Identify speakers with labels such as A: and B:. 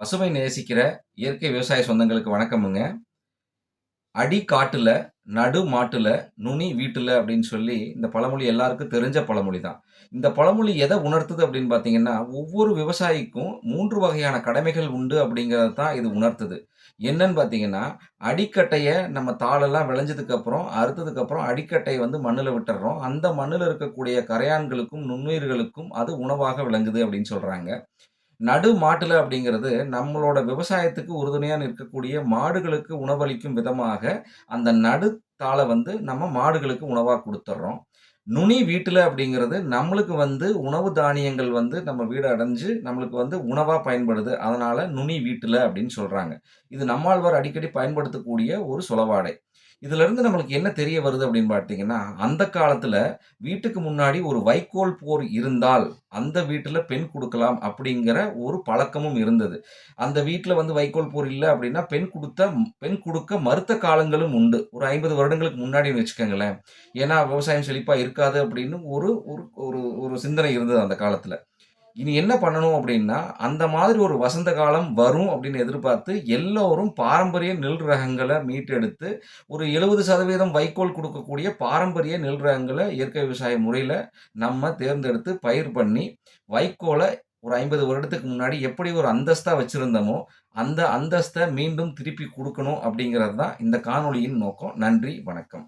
A: பசுமை நேசிக்கிற இயற்கை விவசாய சொந்தங்களுக்கு வணக்கமுங்க. "அடி காட்டுல, நடு மாட்டுல, நுனி வீட்டுல" அப்படின்னு சொல்லி இந்த பழமொழி எல்லாருக்கும் தெரிஞ்ச பழமொழி தான். இந்த பழமொழி எதை உணர்த்துது அப்படின்னு பார்த்தீங்கன்னா, ஒவ்வொரு விவசாயிக்கும் மூன்று வகையான கடமைகள் உண்டு அப்படிங்கிறத தான் இது உணர்த்துது. என்னன்னு பார்த்தீங்கன்னா, அடிக்கட்டையை நம்ம தாளெல்லாம் விளைஞ்சதுக்கப்புறம் அறுத்ததுக்கப்புறம் அடிக்கட்டையை வந்து மண்ணில் விட்டுறோம் அந்த மண்ணில் இருக்கக்கூடிய கரையான்களுக்கும், நுண்ணுயிர்களுக்கும் அது உணவாக விளங்குது அப்படின்னு சொல்கிறாங்க நடு மாட்டில் அப்படிங்கிறது, நம்மளோட விவசாயத்துக்கு உறுதுணையாக நிற்கக்கூடிய மாடுகளுக்கு உணவளிக்கும் விதமாக, அந்த நடுத்தாள வந்து நம்ம மாடுகளுக்கு உணவாக கொடுத்துட்றோம் நுனி வீட்டில் அப்படிங்கிறது, நம்மளுக்கு வந்து உணவு தானியங்கள் வந்து நம்ம வீடு அடைஞ்சு, நம்மளுக்கு வந்து உணவாக பயன்படுது. அதனால நுனி வீட்டில் அப்படின்னு சொல்கிறாங்க இது நம்மாழ்வார் அடிக்கடி பயன்படுத்தக்கூடிய ஒரு சொலவாடை. இதிலிருந்து நம்மளுக்கு என்ன தெரிய வருது அப்படின்னு பார்த்தீங்கன்னா, அந்த காலத்தில் வீட்டுக்கு முன்னாடி ஒரு வைக்கோல் போர் இருந்தால், அந்த வீட்டில் பெண் கொடுக்கலாம் அப்படிங்கிற ஒரு பழக்கமும் இருந்தது. அந்த வீட்டில் வந்து வைக்கோல் போர் இல்லை அப்படின்னா, பெண் கொடுத்த பெண் கொடுக்க மறுத்த காலங்களும் உண்டு. ஒரு 50 வருடங்களுக்கு முன்னாடின்னு வச்சுக்கோங்களேன் ஏன்னா, விவசாயம் செழிப்பாக இருக்கு இருக்காது அப்படின்னு ஒரு ஒரு ஒரு ஒரு சிந்தனை இருந்தது அந்த காலத்தில் இனி என்ன பண்ணணும் அப்படின்னா, அந்த மாதிரி ஒரு வசந்த காலம் வரும் அப்படின்னு எதிர்பார்த்து, எல்லோரும் பாரம்பரிய நெல் ரகங்களை மீட்டெடுத்து, ஒரு 70% வைக்கோல் கொடுக்கக்கூடிய பாரம்பரிய நெல் ரகங்களை இயற்கை விவசாய முறையில் நம்ம தேர்ந்தெடுத்து பயிர் பண்ணி, வைக்கோலை ஒரு 50 வருடத்துக்கு முன்னாடி எப்படி ஒரு அந்தஸ்தாக வச்சுருந்தோமோ அந்த அந்தஸ்தை மீண்டும் திருப்பி கொடுக்கணும் அப்படிங்கிறது தான் இந்த காணொலியின் நோக்கம். நன்றி, வணக்கம்.